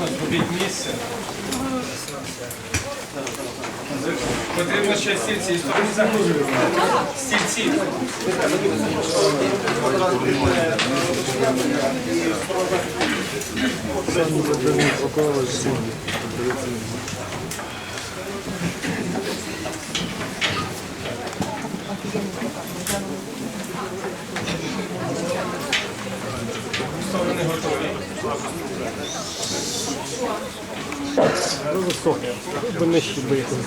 можна зробити місце. Потрібно ще стільці. І сторони. Стільці. Сторони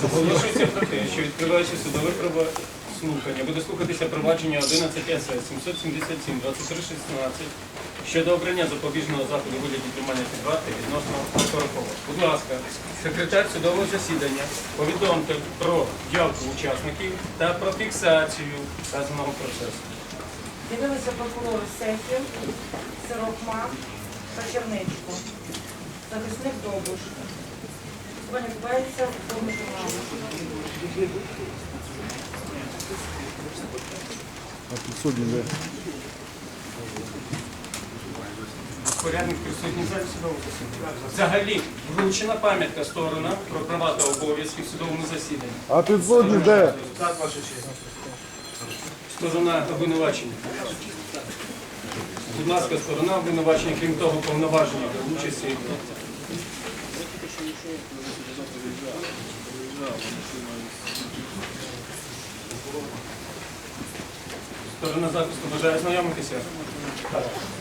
Оголошується про те, що відкриваючи судове правослухання, буде слухатися провадження 11 СС 777 2316 щодо обрання запобіжного заходу вигляді тримання під вартою відносно Скорокова. Будь ласка, секретар судового засідання повідомте про явку учасників та про фіксацію вказаного процесу. Дивилися прокурори Сехів, Сирокма та Черничко. Захисник Довбуш. Сьогодні відбувається в повному журналі. Порядник присутній залі судового засідання. Взагалі вручена пам'ятка сторона про права та обов'язки в судовому засіданні. А підсудні де? Сторона обвинувачення. Будь ласка, сторона обвинувачення, крім того, повноваження до участі. Сторона захисту бажає знайомитися. Колегія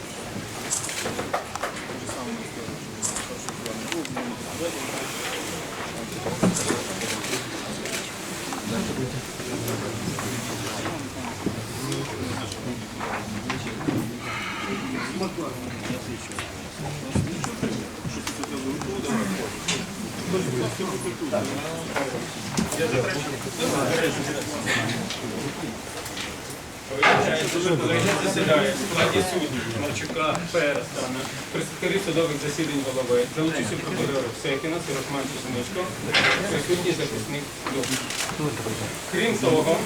засідає в складі суддів Марчука, Перестана, прес-секретарі судових засідань голови, за участю прокурорів Секіна, Сирокман Чесничко, присутній захисник Дуб. Крім того,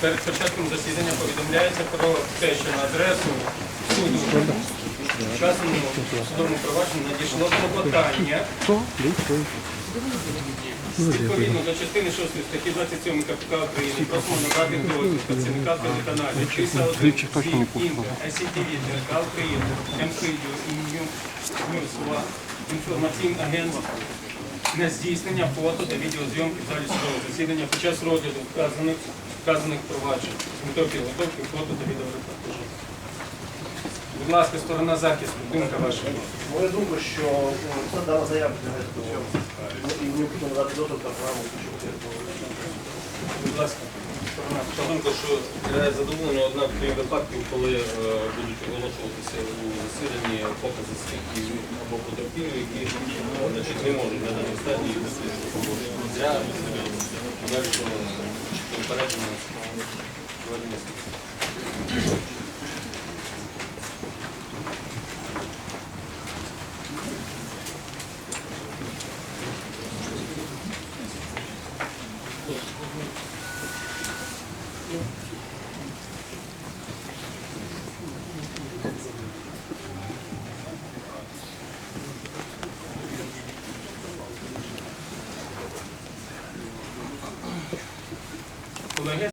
перед початком засідання повідомляється про те, що на адресу суду вчасному судовому провадженні надійшло клопотання. Відповідно до частини 6 статті 27 КПК України просимо надати дозвіл працівника телеканалів КИСа 1 Інка, СІТВ, ТРК України, МКЮ, ІНЮ, НЮСУА, інформаційне агентство на здійснення фото та відеозйомки в залі судового засідання. Під час розгляду вказаних, вказаних проваджень з метою підготовки фото та відеорепортажу. Будь ласка, сторона захисту, думка ваша. Моя думка, що ну, це дала заяву для того. І необхідно надати доступ та право, щоб Будь ласка, сторона. Та думка, що я однак крім випадків, коли е, будуть оголошуватися у засіданні покази свідків або потерпілих, які е, значить, не можуть на даній стадії бути для подальшого попередження проведення слідства.